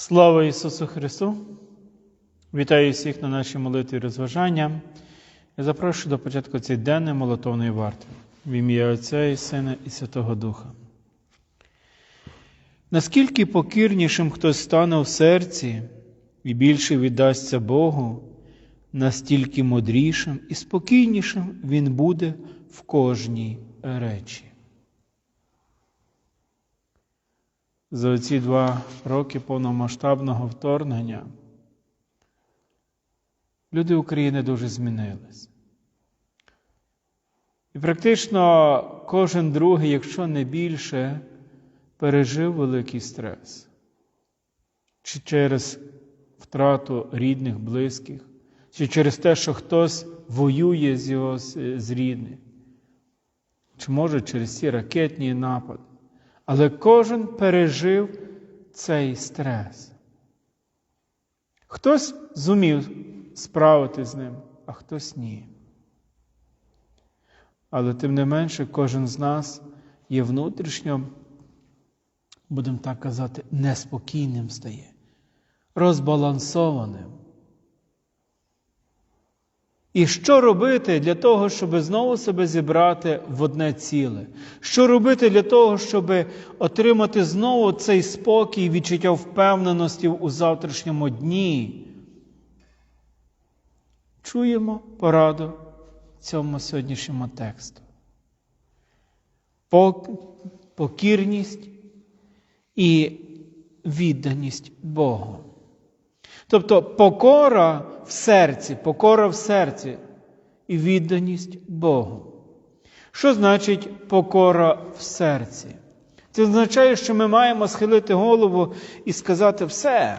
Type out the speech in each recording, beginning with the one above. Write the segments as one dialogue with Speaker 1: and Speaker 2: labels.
Speaker 1: Слава Ісусу Христу! Вітаю всіх на нашій молитві розважання. Я запрошую до початку цієї денної молитовної варти в ім'я Отця і Сина і Святого Духа. Наскільки покірнішим хтось стане в серці і більше віддасться Богу, настільки мудрішим і спокійнішим він буде в кожній речі. За ці два роки повномасштабного вторгнення люди України дуже змінились. І практично кожен другий, якщо не більше, пережив великий стрес. Чи через втрату рідних, близьких, чи через те, що хтось воює з його з рідних, чи може через ці ракетні напади. Але кожен пережив цей стрес. Хтось зумів справити з ним, а хтось ні. Але тим не менше, кожен з нас є внутрішньо, будемо так казати, неспокійним стає, розбалансованим. І що робити для того, щоб знову себе зібрати в одне ціле? Що робити для того, щоб отримати знову цей спокій, відчуття впевненості у завтрашньому дні? Чуємо пораду цьому сьогоднішньому тексту. Покірність і відданість Богу. Тобто покора в серці, покора в серці і відданість Богу. Що значить покора в серці? Це означає, що ми маємо схилити голову і сказати все.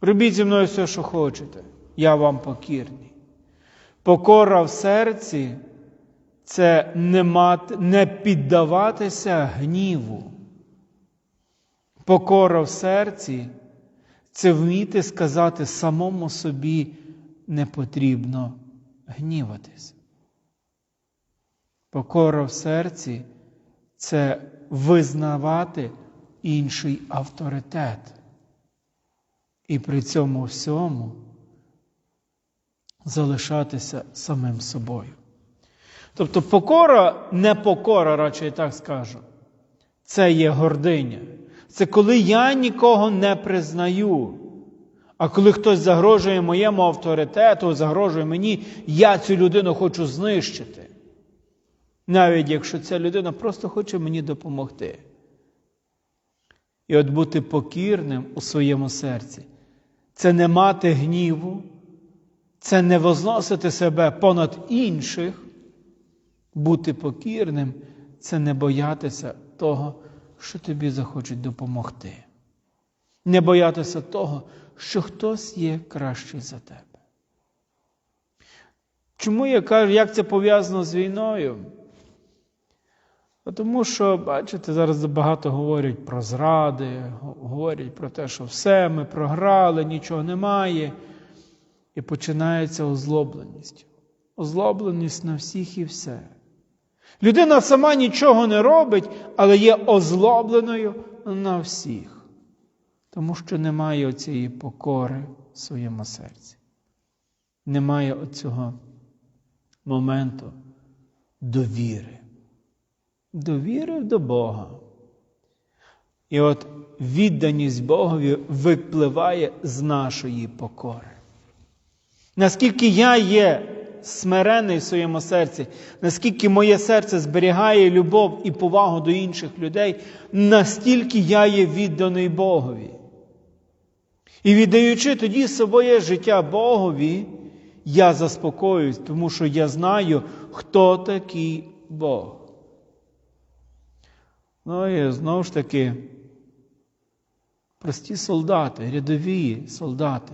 Speaker 1: Робіть зі мною все, що хочете. Я вам покірний. Покора в серці це не, мати, не піддаватися гніву. Покора в серці це вміти сказати самому собі не потрібно гніватись. Покора в серці це визнавати інший авторитет. І при цьому всьому залишатися самим собою. Тобто покора, не покора, радше я так скажу, це є гординя. Це коли я нікого не признаю. А коли хтось загрожує моєму авторитету, загрожує мені, я цю людину хочу знищити. Навіть якщо ця людина просто хоче мені допомогти. І от бути покірним у своєму серці це не мати гніву, це не возносити себе понад інших. Бути покірним це не боятися того що тобі захочуть допомогти. Не боятися того, що хтось є кращий за тебе. Чому я кажу, як це пов'язано з війною? Тому що, бачите, зараз багато говорять про зради, говорять про те, що все, ми програли, нічого немає. І починається озлобленість. Озлобленість на всіх і все. Людина сама нічого не робить, але є озлобленою на всіх, тому що немає оцієї покори в своєму серці. Немає оцього моменту довіри. Довіри до Бога. І от відданість Богові випливає з нашої покори. Наскільки я є смирений в своєму серці, наскільки моє серце зберігає любов і повагу до інших людей, настільки я є відданий Богові. І віддаючи тоді своє життя Богові, я заспокоююсь, тому що я знаю, хто такий Бог. Ну і знову ж таки, прості солдати, рядові солдати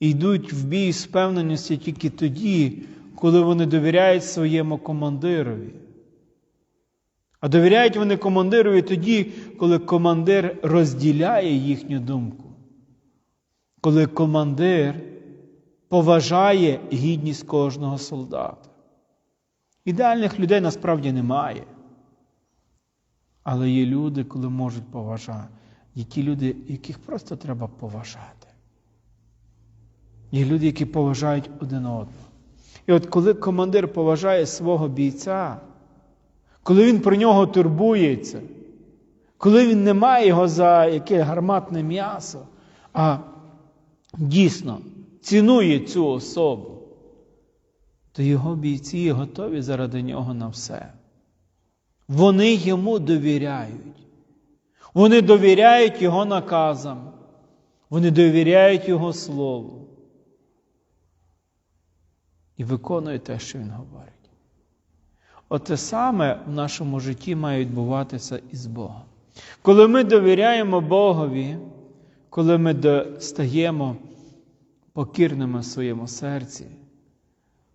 Speaker 1: йдуть в бій з впевненістю тільки тоді, коли вони довіряють своєму командирові. А довіряють вони командирові тоді, коли командир розділяє їхню думку, коли командир поважає гідність кожного солдата. Ідеальних людей насправді немає. Але є люди, коли можуть поважати, Є ті люди, яких просто треба поважати. Є люди, які поважають один одного. І от коли командир поважає свого бійця, коли він про нього турбується, коли він не має його за яке гарматне м'ясо, а дійсно цінує цю особу, то його бійці готові заради нього на все. Вони йому довіряють. Вони довіряють його наказам, вони довіряють Його Слову і виконують те, що Він говорить. Оте саме в нашому житті має відбуватися із Богом. Коли ми довіряємо Богові, коли ми стаємо покірними в своєму серці,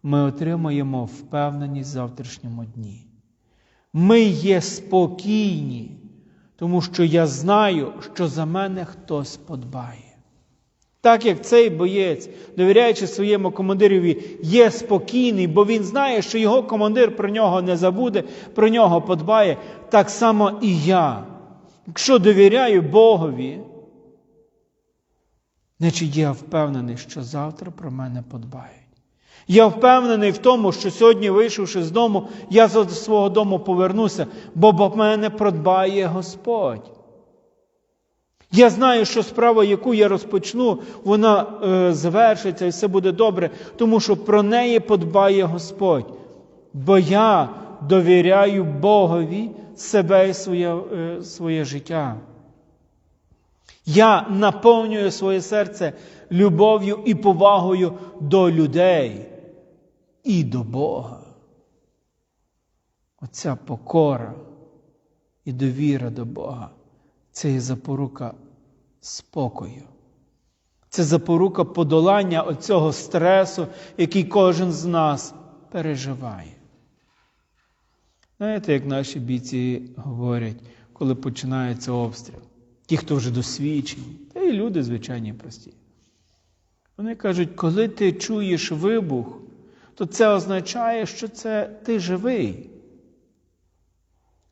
Speaker 1: ми отримуємо впевненість в завтрашньому дні. Ми є спокійні, тому що я знаю, що за мене хтось подбає. Так як цей боєць, довіряючи своєму командирові, є спокійний, бо він знає, що його командир про нього не забуде, про нього подбає, так само і я. Якщо довіряю Богові, значить я впевнений, що завтра про мене подбають. Я впевнений в тому, що сьогодні, вийшовши з дому, я до свого дому повернуся, бо мене продбає Господь. Я знаю, що справа, яку я розпочну, вона е, завершиться і все буде добре, тому що про неї подбає Господь. Бо я довіряю Богові себе і своє, е, своє життя. Я наповнюю своє серце любов'ю і повагою до людей і до Бога. Оця покора і довіра до Бога це є запорука спокою. Це запорука подолання оцього стресу, який кожен з нас переживає. Знаєте, як наші бійці говорять, коли починається обстріл? Ті, хто вже досвідчені, та й люди звичайні прості. Вони кажуть, коли ти чуєш вибух, то це означає, що це ти живий.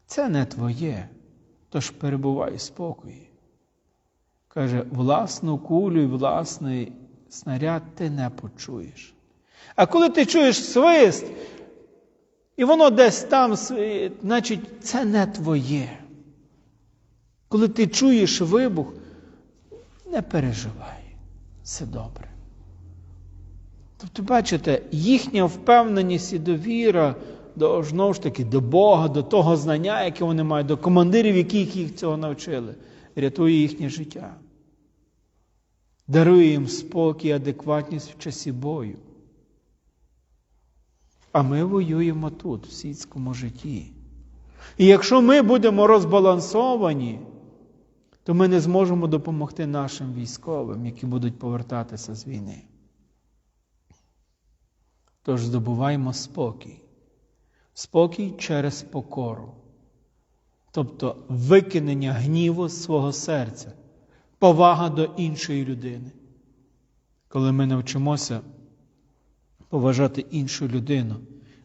Speaker 1: Це не твоє, тож перебувай в спокої. Каже, власну кулю і власний снаряд ти не почуєш. А коли ти чуєш свист, і воно десь там, значить, це не твоє. Коли ти чуєш вибух, не переживай, все добре. Тобто, бачите, їхня впевненість і довіра до, знову ж таки, до Бога, до того знання, яке вони мають, до командирів, яких їх цього навчили, рятує їхнє життя. Дарує їм спокій, адекватність в часі бою. А ми воюємо тут, в світському житті. І якщо ми будемо розбалансовані, то ми не зможемо допомогти нашим військовим, які будуть повертатися з війни. Тож здобуваємо спокій. Спокій через покору, тобто викинення гніву з свого серця, повага до іншої людини. Коли ми навчимося поважати іншу людину,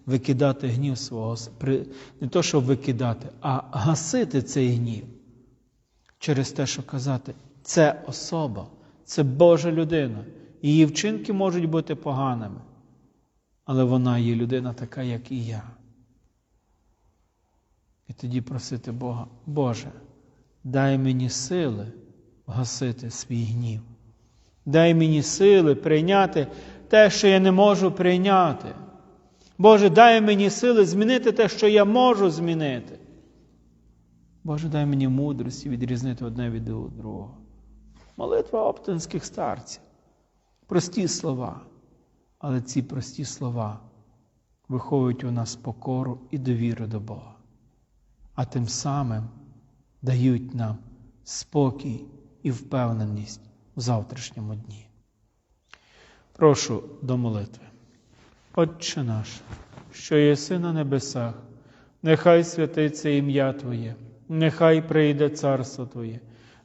Speaker 1: викидати гнів свого не то, щоб викидати, а гасити цей гнів через те, що казати, це особа, це Божа людина. Її вчинки можуть бути поганими, але вона є людина така, як і я. І тоді просити Бога, Боже, дай мені сили гасити свій гнів. Дай мені сили прийняти те, що я не можу прийняти. Боже, дай мені сили змінити те, що я можу змінити. Боже, дай мені мудрості відрізнити одне від другого. Молитва оптинських старців. Прості слова. Але ці прості слова виховують у нас покору і довіру до Бога, а тим самим дають нам спокій і впевненість в завтрашньому дні. Прошу до молитви. Отче наш, що єси на небесах, нехай святиться ім'я Твоє, нехай прийде царство Твоє,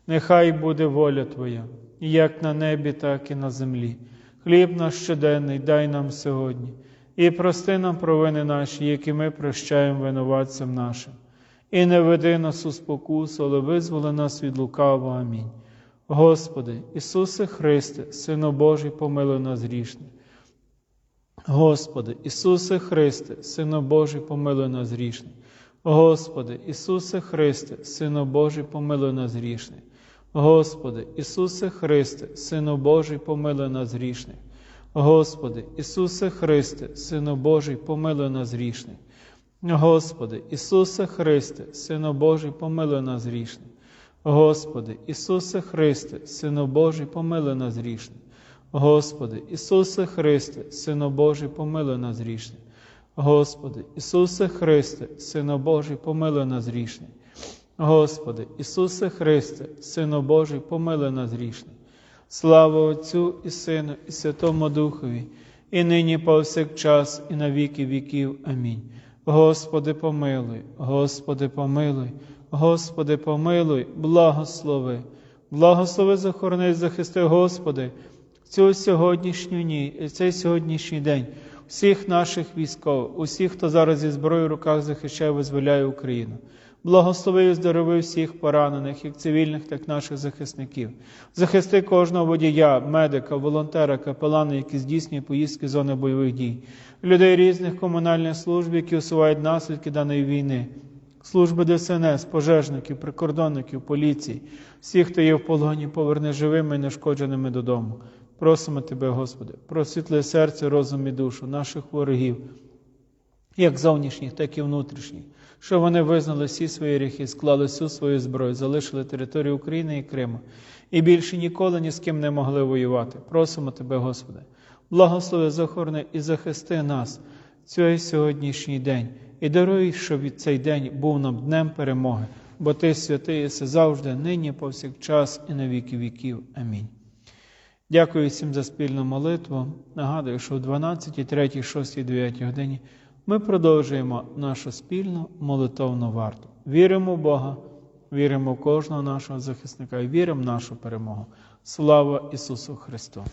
Speaker 1: нехай буде воля Твоя, як на небі, так і на землі. Хліб наш щоденний дай нам сьогодні, і прости нам провини наші, які ми прощаємо винуватцям нашим і не веди нас у спокусу, але визволи нас від лукавого. Амінь. Господи, Ісусе Христе, Сину Божий, помилуй нас грішних. Господи, Ісусе Христе, Сину Божий, помилуй нас грішних. Господи, Ісусе Христе, Сину Божий, помилуй нас грішних. Господи, Ісусе Христе, Сину Божий, помилуй нас грішних. Господи, Ісусе Христе, Сину Божий, помилуй нас грішних. Господи, Ісусе Христе, Сину Божий, помилуй нас грішних. Господи, Ісусе Христе, Сину Божий, помилуй нас грішних. Господи, Ісусе Христе, Сину Божий, помилуй нас грішних. Господи, Ісусе Христе, Сину Божий, помилуй нас грішних. Господи, Ісусе Христе, Сину Божий, помилуй нас грішних. Слава Отцю і Сину, і Святому Духові, і нині повсякчас, і на віки віків. Амінь. Господи, помилуй, Господи, помилуй, Господи, помилуй, благослови, благослови, захорони, захисти, Господи, цю сьогоднішню ні, цей сьогоднішній день, всіх наших військових, усіх, хто зараз зі зброєю в руках захищає, визволяє Україну. Благослови і здорови всіх поранених, як цивільних, так і наших захисників. Захисти кожного водія, медика, волонтера, капелана, які здійснюють поїздки зони бойових дій, людей різних комунальних служб, які усувають наслідки даної війни, служби ДСНС, пожежників, прикордонників, поліції, всіх, хто є в полоні, поверни живими і нешкодженими додому. Просимо Тебе, Господи, просвітли серце, розум і душу наших ворогів, як зовнішніх, так і внутрішніх, що вони визнали всі свої гріхи, склали всю свою зброю, залишили територію України і Криму і більше ніколи ні з ким не могли воювати. Просимо Тебе, Господи, благослови, захорони і захисти нас цей сьогоднішній день і даруй, щоб цей день був нам днем перемоги, бо Ти святий єси завжди, нині, повсякчас і на віки віків. Амінь. Дякую всім за спільну молитву. Нагадую, що в 12, 3, 6, 9 годині ми продовжуємо нашу спільну молитовну варту. Віримо в Бога, віримо в кожного нашого захисника і віримо в нашу перемогу. Слава Ісусу Христу!